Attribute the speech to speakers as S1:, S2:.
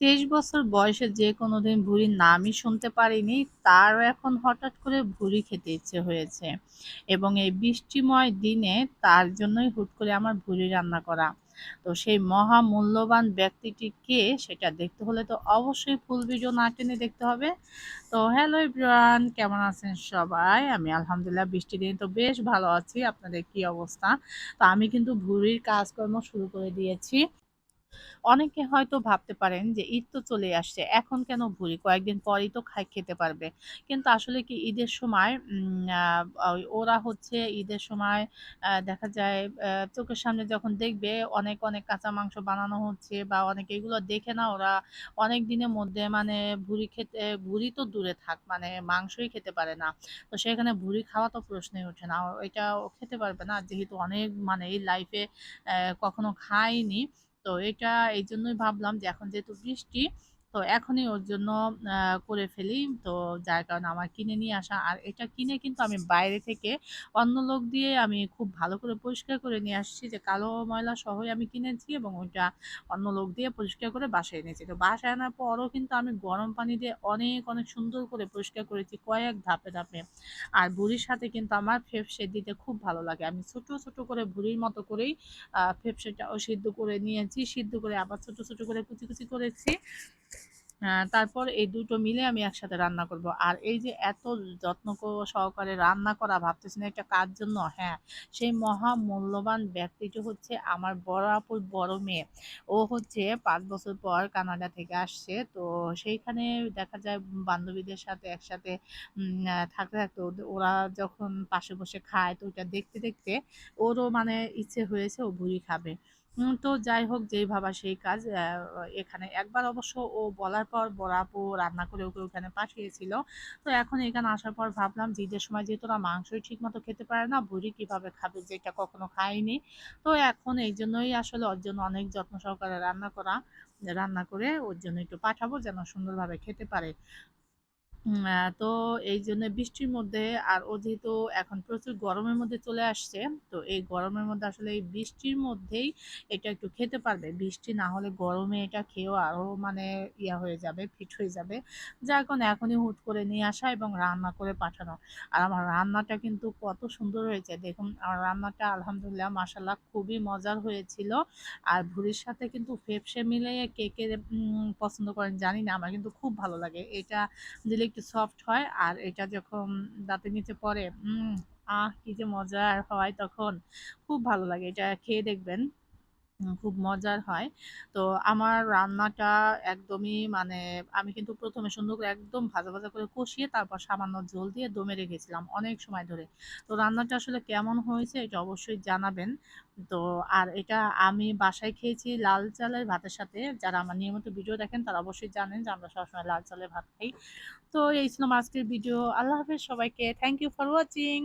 S1: তেইশ বছর বয়সে যে কোনোদিন ভুঁড়ির নামই শুনতে পারিনি তার এখন হঠাৎ করে ভুঁড়ি খেতে ইচ্ছে হয়েছে। এবং এই বৃষ্টিময় দিনে তার জন্যই হুট করে আমার ভুঁড়ি রান্না করা। তো সেই মহা মূল্যবান ব্যক্তিটি কে সেটা দেখতে হলে তো অবশ্যই ফুল ভিডিও না টেনে দেখতে হবে। তো হ্যালো এভরিওয়ান, কেমন আছেন সবাই? আমি আলহামদুলিল্লাহ বৃষ্টি দিনে তো বেশ ভালো আছি। আপনাদের কি অবস্থা? তো আমি কিন্তু ভুঁড়ির কাজকর্ম শুরু করে দিয়েছি। অনেকে হয়তো ভাবতে পারেন যে, ঈদ তো চলে আসছে, এখন কেন ভুঁড়ি কয়েকদিন পরেই তো খাই, খেতে পারবে। কিন্তু আসলে কি ঈদের সময় ওরা হচ্ছে ঈদের সময় দেখা যায় চোখের সামনে যখন দেখবে, অনেক অনেক কাঁচা মাংস বানানো হচ্ছে বা অনেক এগুলো দেখে না, ওরা অনেক দিনের মধ্যে মানে ভুঁড়ি খেতে, ভুঁড়ি তো দূরে থাক মানে মাংসই খেতে পারে না। তো সেখানে ভুঁড়ি খাওয়া তো প্রশ্নই ওঠে না এটা খেতে পারবে না। যেহেতু অনেক মানে এই লাইফে কখনো খায়নি তো এটা এই জন্যই ভাবলাম যে এখন যেহেতু বৃষ্টি তো এখনই ওর জন্য করে ফেলি। তো যার কারণে আমার কিনে নিয়ে আসা। আর এটা কিনে কিন্তু আমি বাইরে থেকে অন্য লোক দিয়ে আমি খুব ভালো করে পরিষ্কার করে নিয়ে আসছি যে, কালো ময়লা সহই আমি কিনেছি এবং ওইটা অন্য লোক দিয়ে পরিষ্কার করে বাসায় এনেছি। তো বাসায় আনার পরও কিন্তু আমি গরম পানি দিয়ে অনেক অনেক সুন্দর করে পরিষ্কার করেছি কয়েক ধাপে ধাপে। আর বুড়ির সাথে কিন্তু আমার ফেফসে দিতে খুব ভালো লাগে। আমি ছোট ছোট করে বুড়ির মতো করেই ফেফসেটাও সিদ্ধ করে নিয়েছি, সিদ্ধ করে আবার ছোট ছোট করে কুচি কুচি করেছি। তারপর এই দুটো মিলে আমি একসাথে রান্না করব। আর এই যে এত যত্ন সহকারে রান্না করা ভাবতেছি না একটা কার জন্য? হ্যাঁ সেই মহা মূল্যবান ব্যক্তিটি হচ্ছে আমার বড় আপুর বড় মেয়ে। ও হচ্ছে পাঁচ বছর পর কানাডা থেকে আসছে। তো সেইখানে দেখা যায় বান্ধবীদের সাথে একসাথে থাকতে থাকতে ওরা যখন পাশে বসে খায়, তো ওইটা দেখতে দেখতে ওরও মানে ইচ্ছে হয়েছে ও ভুড়ি খাবে। তো যাই হোক, যেই ভাবা সেই কাজ। এখানে একবার অবশ্য ও বলার পর বড় আপু রান্না করে ওকে ওখানে পাঠিয়েছিল। তো এখন এখানে আসার পর ভাবলাম যে সময় যেহেতু ওরা মাংসই ঠিক মতো খেতে পারে না, বুড়ি কীভাবে খাবে যেটা কখনো খায়নি। তো এখন এই জন্যই আসলে ওর জন্য অনেক যত্ন সহকারে রান্না করা, রান্না করে ওর জন্য একটু পাঠাবো যেন সুন্দরভাবে খেতে পারে। তো এই জন্য বৃষ্টির মধ্যে আর ও যেহেতু এখন প্রচুর গরমের মধ্যে চলে আসছে, তো এই গরমের মধ্যে আসলে এই বৃষ্টির মধ্যেই এটা একটু খেতে পারবে। বৃষ্টি না হলে গরমে এটা খেয়েও আরও মানে ইয়া হয়ে যাবে ফিট হয়ে যাবে। যা এখন এখনই হুট করে নিয়ে আসা এবং রান্না করে পাঠানো। আর আমার রান্নাটা কিন্তু কত সুন্দর হয়েছে। দেখুন, আমার রান্নাটা আলহামদুলিল্লাহ মাসাল্লাহ খুবই মজার হয়েছিল। আর ভুড়ির সাথে কিন্তু ফেপসে মিলে কে কে পছন্দ করেন জানি না, আমার কিন্তু খুব ভালো লাগে। এটা দিলে একটু সফট হয়। আর এটা যখন দাঁতের নিচে পড়ে আহ, কি যে মজার হয় তখন। খুব ভালো লাগে। এটা খেয়ে দেখবেন। খুব মজার হয়। তো আমার রান্নাটা একদমই মানে আমি কিন্তু প্রথমে সুন্দর করে একদম ভাজা ভাজা করে কষিয়ে তারপর সামান্য জল দিয়ে দমে রেখেছিলাম অনেক সময় ধরে। তো রান্নাটা আসলে কেমন হয়েছে এটা অবশ্যই জানাবেন। তো আর এটা আমি বাসায় খেয়েছি লাল চালের ভাতের সাথে। যারা আমার নিয়মিত ভিডিও দেখেন তারা অবশ্যই জানেন যে আমরা সবসময় লাল চালের ভাত খাই। তো এই ছিল আজকের ভিডিও। আল্লাহ হাফেজ সবাইকে। Thank you for watching